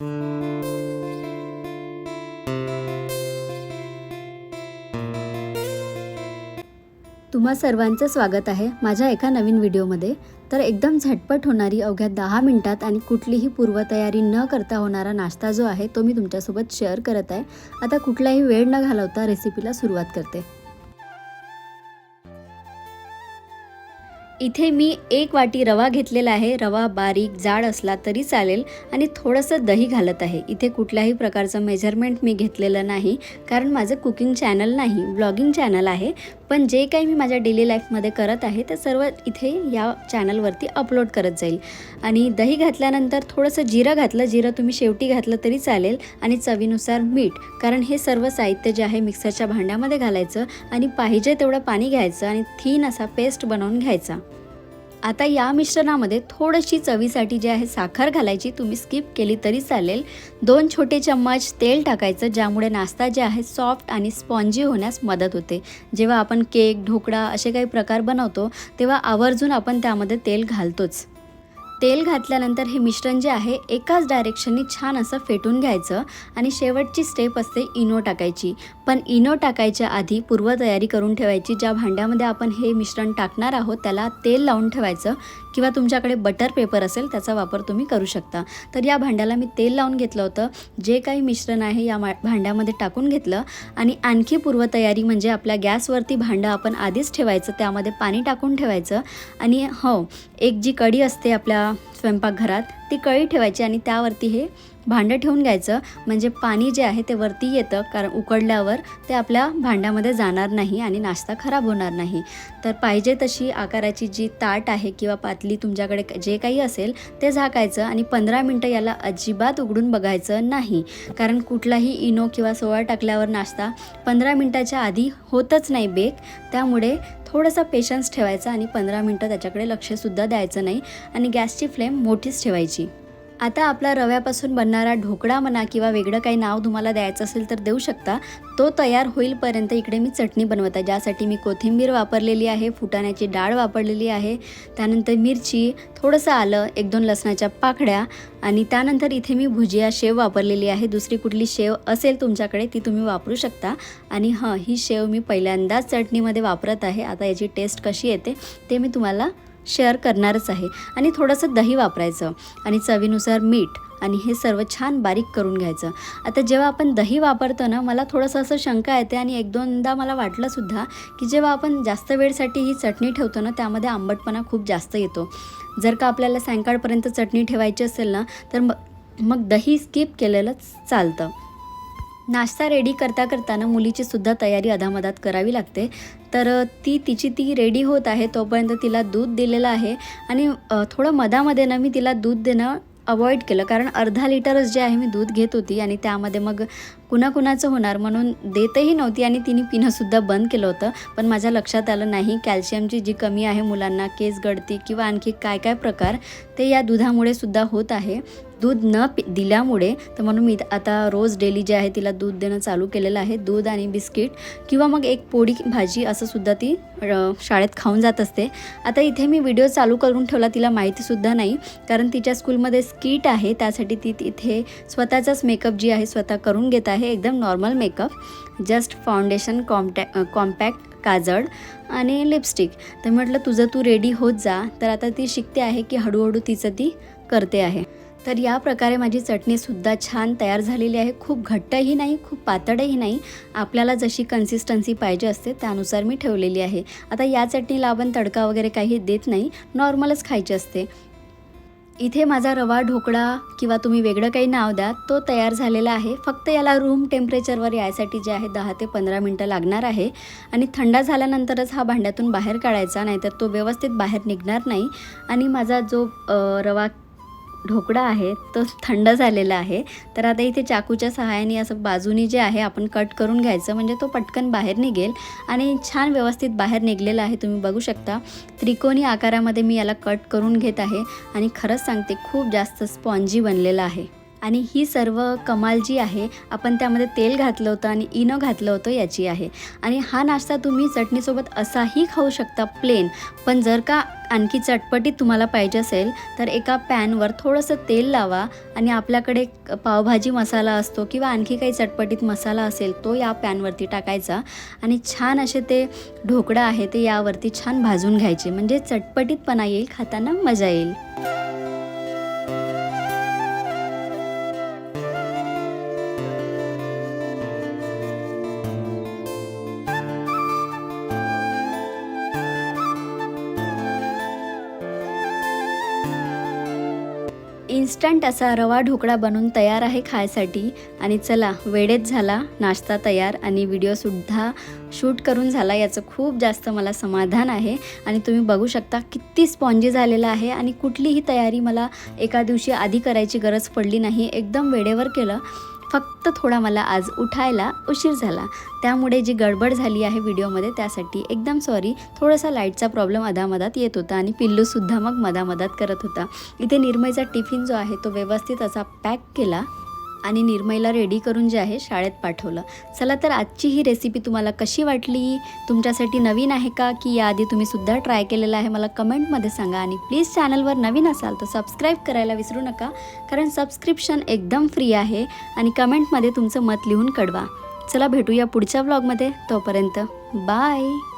तुम्हा सर्वांचं स्वागत आहे माझ्या एका नवीन व्हिडिओमध्ये. तर एकदम झटपट होणारी अवघ्या दहा मिनटात आणि कुठलीही पूर्वतयारी न करता होणारा नाश्ता जो आहे तो मी तुमच्यासोबत शेअर करत आहे. आता कुठलाही वेळ न घालवता रेसिपीला सुरुवात करते. इथे मी एक वाटी रवा घेतलेला आहे. रवा बारीक जाड असला तरी चालेल आणि थोडंसं दही घालत आहे. इथे कुठल्याही प्रकारचं मेजरमेंट मी घेतलेलं नाही. कारण माझं कुकिंग चॅनल नाही ब्लॉगिंग चॅनल आहे. पण जे काही मी माझ्या डेली लाईफमध्ये करत आहे ते सर्व इथे या चॅनलवरती अपलोड करत जाईल. आणि दही घातल्यानंतर थोडंसं जिरं घातलं जिरं तुम्ही शेवटी घातलं तरी चालेल आणि चवीनुसार मीठ. कारण हे सर्व साहित्य जे आहे मिक्सरच्या भांड्यामध्ये घालायचं आणि पाहिजे तेवढं पाणी घ्यायचं आणि थीन असा पेस्ट बनवून घ्यायचा. आता या मिश्रणामध्ये थोडीशी चवीसाठी जी आहे साखर घालायची तुम्ही स्किप केली तरी चालेल. दोन छोटे चम्मच तेल टाकायचं ज्यामुळे नाश्ता जे आहे सॉफ्ट आणि स्पॉन्जी होण्यास मदत होते. जेव्हा आपण केक ढोकळा असे काही प्रकार बनवतो तेव्हा आवर्जून आपण त्यामध्ये तेल घालतोच. तेल घातल्यानंतर हे मिश्रण जे आहे एकाच डायरेक्शननी छान असं फेटून घ्यायचं आणि शेवटची स्टेप असते इनो टाकायची. पण इनो टाकायच्या आधी पूर्वतयारी करून ठेवायची ज्या भांड्यामध्ये आपण हे मिश्रण टाकणार आहोत त्याला तेल लावून ठेवायचं किंवा तुमच्याकडे बटर पेपर असेल त्याचा वापर तुम्ही करू शकता. तर या भांड्याला मी तेल लावून घेतलं होतं. जे काही मिश्रण आहे या मा भांड्यामध्ये टाकून घेतलं. आणि आणखी पूर्वतयारी म्हणजे आपल्या गॅसवरती भांडं आपण आधीच ठेवायचं त्यामध्ये पाणी टाकून ठेवायचं. आणि हो एक जी कढी असते आपल्या स्वयंपाकघरात ती कळी ठेवायची आणि त्यावरती हे भांडं ठेवून घ्यायचं. म्हणजे पाणी जे आहे ते वरती येतं कारण उकडल्यावर ते आपल्या भांड्यामध्ये जाणार नाही आणि नाश्ता खराब होणार नाही. तर पाहिजे तशी आकाराची जी ताट आहे किंवा पातली तुमच्याकडे जे काही असेल ते झाकायचं आणि पंधरा मिनटं याला अजिबात उघडून बघायचं नाही. कारण कुठलाही इनो किंवा सोळा टाकल्यावर नाश्ता पंधरा मिनटाच्या आधी होतच नाही बेक. त्यामुळे थोडासा पेशन्स ठेवायचा आणि पंधरा मिनटं त्याच्याकडे लक्षसुद्धा द्यायचं नाही आणि गॅसची फ्लेम मोठीच ठेवायची. आता आपला रव्यापासून बनणारा ढोकळा म्हणा किंवा वेगळं काही नाव तुम्हाला द्यायचं असेल तर देऊ शकता. तो तयार होईलपर्यंत इकडे मी चटणी बनवत आहे. ज्यासाठी मी कोथिंबीर वापरलेली आहे फुटाण्याची डाळ वापरलेली आहे. त्यानंतर मिरची थोडंसं आलं एक दोन लसणाच्या पाकड्या आणि त्यानंतर इथे मी भुजिया शेव वापरलेली आहे. दुसरी कुठली शेव असेल तुमच्याकडे ती तुम्ही वापरू शकता. आणि हां ही शेव मी पहिल्यांदाच चटणीमध्ये वापरत आहे. आता याची टेस्ट कशी येते ते मी तुम्हाला शेअर करणारच आहे. आणि थोडंसं दही वापरायचं आणि चवीनुसार मीठ आणि हे सर्व छान बारीक करून घ्यायचं. आता जेव्हा आपण दही वापरतो ना मला थोडंसं असं शंका येते आणि एक दोनदा मला वाटलंसुद्धा की जेव्हा आपण जास्त वेळसाठी ही चटणी ठेवतो ना त्यामध्ये आंबटपणा खूप जास्त येतो. जर का आपल्याला सायंकाळपर्यंत चटणी ठेवायची असेल ना तर मग मग दही स्किप केलेलंच चालतं. नाश्ता रेडी करता करताना मुलीची सुद्धा तयारी अधामधात करावी लागते. तर ती तिची ती रेडी होत आहे तोपर्यंत तिला दूध दिलेलं आहे. आणि थोडं मधामध्ये ना मी तिला दूध देणं अवॉइड केलं. कारण अर्धा लिटरच जे आहे मी दूध घेत होती. आणि त्यामध्ये मग कुणाकुणाचं होणार म्हणून देतही नव्हती आणि तिने पिणंसुद्धा बंद केलं होतं. पण माझ्या लक्षात आलं नाही कॅल्शियमची जी कमी आहे मुलांना केस गळती किंवा आणखी काय काय प्रकार ते या दुधामुळे सुद्धा होत आहे. दूध न पि दिल्यामुळे तर म्हणून मी आता रोज डेली जे आहे तिला दूध देणं चालू केलेलं आहे. दूध आणि बिस्किट किंवा मग एक पोळी भाजी असं सुद्धा ती शाळेत खाऊन जात असते. आता इथे मी व्हिडिओ चालू करून ठेवला तिला माहितीसुद्धा नाही कारण तिच्या स्कूलमध्ये स्किट आहे. त्यासाठी ती तिथे स्वतःचाच मेकअप जी आहे स्वतः करून घेत आहे. एकदम नॉर्मल मेकअप जस्ट फाउंडेशन कॉम्टॅ कॉम्पॅक्ट काजळ आणि लिपस्टिक तर म्हटलं तुझं तू रेडी होत जा. तर आता ती शिकते आहे की हळूहळू तिचं ती करते आहे. तर या प्रकारे माझी चटणीसुद्धा छान तयार झालेली आहे. खूप घट्टही नाही खूप पातळही नाही. आपल्याला जशी कन्सिस्टन्सी पाहिजे असते त्यानुसार मी ठेवलेली आहे. आता या चटणीला आपण तडका वगैरे काही देत नाही. नॉर्मलच खायची असते. इथे माझा रवा ढोकळा किंवा तुम्ही वेगळं काही नाव द्या तो तयार झालेला आहे. फक्त याला रूम टेम्परेचरवर यायसाठी जे आहे दहा ते पंधरा मिनटं लागणार आहे. आणि थंड झाल्यानंतरच हा भांड्यातून बाहेर काढायचा नाहीतर तो व्यवस्थित बाहेर निघणार नाही. आणि माझा जो रवा ढोकळा आहे तो थंड झालेला आहे. तर आता इथे चाकूच्या सहाय्याने असं बाजूनी जे आहे आपण कट करून घ्यायचं. म्हणजे तो पटकन बाहेर निघेल आणि छान व्यवस्थित बाहेर निघलेला आहे तुम्ही बघू शकता. त्रिकोणी आकारामध्ये मी याला कट करून घेत आहे आणि खरंच सांगते खूप जास्त स्पॉन्जी बनलेला आहे. आणि ही सर्व कमाल जी आहे आपण त्यामध्ये तेल घातलं होतं आणि इनो घातलं होतं याची आहे. आणि हा नाश्ता तुम्ही चटणीसोबत असाही खाऊ शकता प्लेन पण जर का आणखी चटपटीत तुम्हाला पाहिजे असेल तर एका पॅनवर थोडंसं तेल लावा आणि आपल्याकडे पावभाजी मसाला असतो किंवा आणखी काही चटपटीत मसाला असेल तो या पॅनवरती टाकायचा. आणि छान असे ते ढोकळा आहे ते यावरती छान भाजून घ्यायचे. म्हणजे चटपटीतपणा येईल खाताना मजा येईल. इन्स्टंट असा रवा ढोकळा बनून तयार आहे खायसाठी. आणि चला वेळेत झाला. नाश्ता तयार आणि व्हिडिओसुद्धा शूट करून झाला. याचं खूप जास्त मला समाधान आहे. आणि तुम्ही बघू शकता किती स्पॉन्जी झालेला आहे आणि कुठलीही तयारी मला एका दिवशी आधी करायची गरज पडली नाही. एकदम वेळेवर केलं. फक्त थोडा मला आज उठायला उशीर झाला. त्यामुळे जी गडबड झाली आहे व्हिडिओमध्ये त्यासाठी एकदम सॉरी थोडासा लाईटचा प्रॉब्लेम अधामधात येत होता आणि पिल्लूसुद्धा मग मधामधात करत होता. इथे निर्मयचा टिफिन जो आहे तो व्यवस्थित असा पॅक केला. आणि निर्मयला रेडी करून जे आहे शाळेत पाठवलं. चला तर आजची ही रेसिपी तुम्हाला कशी वाटली? तुमच्यासाठी नवीन आहे का? की याआधी तुम्हीसुद्धा ट्राय केलेलं आहे? मला कमेंटमध्ये सांगा. आणि प्लीज चॅनलवर नवीन असाल तर सबस्क्राईब करायला विसरू नका. कारण सबस्क्रिप्शन एकदम फ्री आहे. आणि कमेंटमध्ये तुमचं मत लिहून कळवा. चला भेटूया पुढच्या व्लॉगमध्ये तोपर्यंत बाय